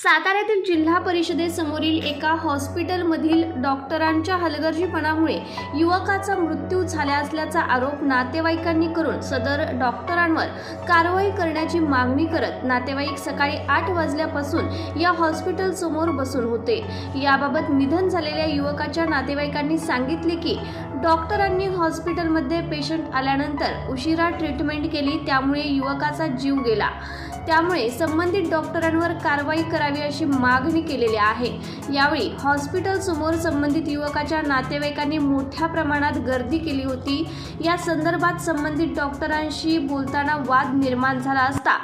साताऱ्यातील जिल्हा परिषदेसमोरील एका हॉस्पिटलमधील डॉक्टरांच्या हलगर्जीपणामुळे युवकाचा मृत्यू झाला असल्याचा आरोप नातेवाईकांनी करून सदर डॉक्टरांवर कारवाई करण्याची मागणी करत नातेवाईक सकाळी आठ वाजल्यापासून या हॉस्पिटलसमोर बसून होते. याबाबत निधन झालेल्या युवकाच्या नातेवाईकांनी सांगितले की डॉक्टरांनी हॉस्पिटलमध्ये पेशंट आल्यानंतर उशिरा ट्रीटमेंट केली त्यामुळे युवकाचा जीव गेला. त्यामुळे संबंधित डॉक्टरांवर कारवाई करावी अशी मागणी केलेली आहे. यावेळी हॉस्पिटल समोर संबंधित युवकाच्या नातेवाईकांनी मोठ्या प्रमाणात गर्दी केली होती. या संदर्भात संबंधित डॉक्टरांशी बोलताना वाद निर्माण झाला असता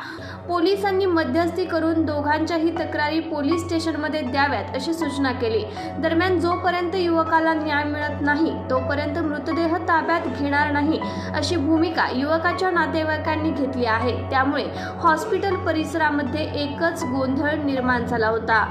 पोलिसांनी मध्यस्थी करून दोघांच्याही तक्रारी पोलीस स्टेशनमध्ये द्याव्यात अशी सूचना केली. दरम्यान जोपर्यंत युवकाला न्याय मिळत नाही तोपर्यंत मृतदेह ताब्यात घेणार नाही अशी भूमिका युवकाच्या नातेवाईकांनी घेतली आहे. त्यामुळे हॉस्पिटल परिसरामध्ये एकच गोंधळ निर्माण झाला होता.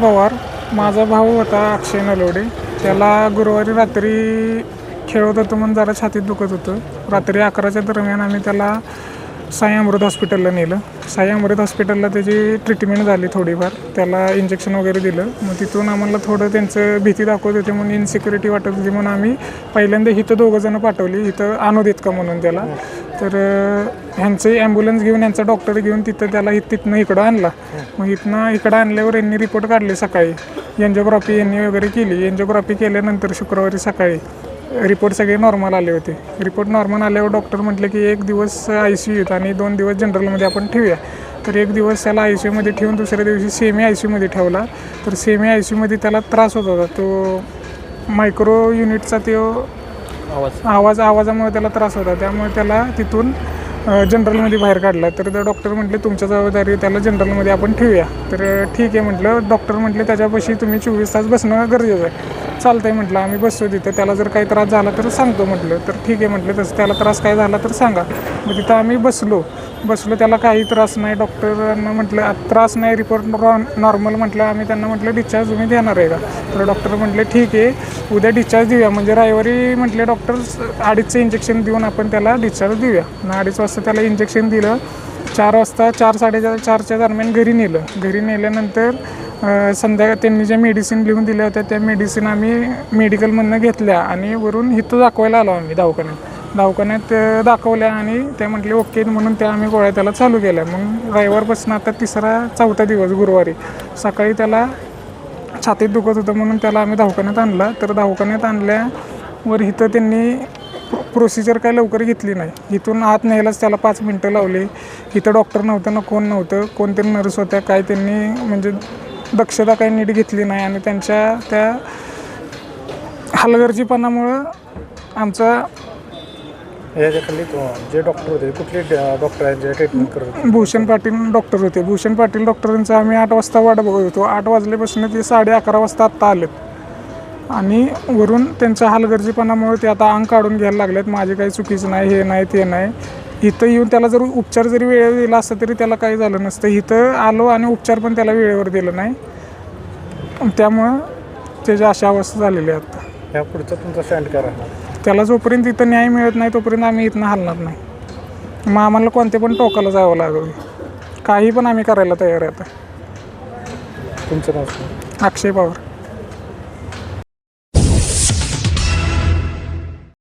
पवार माझा भाऊ होता अक्षय नलोडे. त्याला गुरुवारी रात्री खेळत होतो म्हणून जरा छातीत दुखत होतं. रात्री अकराच्या दरम्यान आम्ही त्याला साई अमृत हॉस्पिटलला नेलं. साई अमृत हॉस्पिटलला त्याची ट्रीटमेंट झाली थोडीफार. त्याला इंजेक्शन वगैरे दिलं. मग तिथून आम्हाला थोडं त्यांचं भीती दाखवत होते म्हणून इनसिक्युरिटी वाटत होती म्हणून आम्ही पहिल्यांदा इथं दोघं जणं पाठवली. इथं आणू देत का म्हणून त्याला. तर ह्यांचं ह्यांचे ॲम्ब्युलन्स घेऊन यांचा डॉक्टर घेऊन तिथं त्याला तिथनं इकडं आणला. मग इथनं इकडं आणल्यावर यांनी रिपोर्ट काढले सकाळी. एन्जिओग्राफी यांनी वगैरे केली. एन्जिओग्राफी केल्यानंतर शुक्रवारी सकाळी रिपोर्ट सगळे नॉर्मल आले होते. रिपोर्ट नॉर्मल आल्यावर डॉक्टर म्हटले की एक दिवस आय सी यूत आणि दोन दिवस जनरलमध्ये आपण ठेवूया. तर एक दिवस त्याला आय सी यूमध्ये ठेवून दुसऱ्या दिवशी सेमी आय सी यूमध्ये ठेवला. तर सेमी आय सी यूमध्ये त्याला त्रास होत होता. तो मायक्रो युनिटचा तो आवाज आवाजामुळे त्याला त्रास होता. त्यामुळे त्याला तिथून जनरलमध्ये बाहेर काढला तर त्या डॉक्टर म्हटले तुमच्या जबाबदारी त्याला जनरलमध्ये आपण ठेवूया. तर ठीक आहे म्हटलं. डॉक्टर म्हटले त्याच्यापाशी तुम्ही चोवीस तास बसणं गरजेचं आहे. चालतं आहे म्हटलं आम्ही बसतो तिथं. त्याला जर काही त्रास झाला तर सांगतो म्हटलं. तर ठीक आहे म्हटलं तसं त्याला त्रास काय झाला तर सांगा. मग तिथं आम्ही बसलो. बसलो त्याला काही त्रास नाही. डॉक्टरांना म्हटलं त्रास नाही रिपोर्ट नॉर्मल म्हटलं आम्ही त्यांना म्हटलं डिस्चार्ज तुम्ही देणार आहे का? तर डॉक्टर म्हटले ठीक आहे उद्या डिस्चार्ज देऊया. म्हणजे रविवारी म्हटले डॉक्टर अडीचचं इंजेक्शन देऊन आपण त्याला डिस्चार्ज देऊया. आणि अडीच वाजता त्याला इंजेक्शन दिलं. चार वाजता चार साडेचार चारच्या दरम्यान घरी नेलं. घरी नेल्यानंतर संध्याकाळ त्यांनी ज्या मेडिसिन लिहून दिल्या होत्या त्या मेडिसिन आम्ही मेडिकलमधनं घेतल्या आणि वरून इथं दाखवायला आलो आम्ही दवाखान्यात. दवाखान्यात दाखवल्या आणि ते म्हटले ओके म्हणून त्या आम्ही गोळ्या त्याला चालू केल्या. मग रविवारपासून आता तिसरा चौथा दिवस गुरुवारी. सकाळी त्याला छातीत दुखत होतं म्हणून त्याला आम्ही दवाखान्यात आणला. तर दवाखान्यात आणल्यावर इथं त्यांनी प्रोसिजर काय लवकर घेतली नाही. इथून आत न्यायलाच त्याला पाच मिनटं लावली. इथं डॉक्टर नव्हतं ना कोण नव्हतं कोणतरी नर्स होत्या काय त्यांनी म्हणजे दक्षता काही नीट घेतली नाही आणि त्यांच्या त्या हलगर्जीपणामुळं आमचा याच्याखाली तो- जे डॉक्टर होते कुठले डॉक्टर आहेत जे ट्रीटमेंट करत होते? भूषण पाटील डॉक्टर होते. भूषण पाटील डॉक्टरांचं आम्ही आठ वाजता वाट बघत होतो. आठ वाजल्यापासून ते साडे अकरा वाजता आत्ता आलेत. आणि वरून त्यांच्या हलगर्जीपणामुळे ते आता अंग काढून घ्यायला लागलेत. माझे काही चुकीचं नाही हे नाही ते नाही. इथं येऊन त्याला जर उपचार जरी वेळेवर दिला असता तरी त्याला काही झालं नसतं. इथं आलो आणि उपचार पण त्याला वेळेवर दिलं नाही. त्यामुळं त्याची अशा अवस्था झालेली आहे आता ह्या पुढचा तुमचा स्टँड राहणार? त्याला जोपर्यंत इथं न्याय मिळत नाही तोपर्यंत आम्ही इथनं हलणार नाही. मग आम्हाला कोणत्या पण टोकाला जावं लागेल. काही पण आम्ही करायला तयार आहे आता. तुमचं नाव सांगा. अक्षय पवार.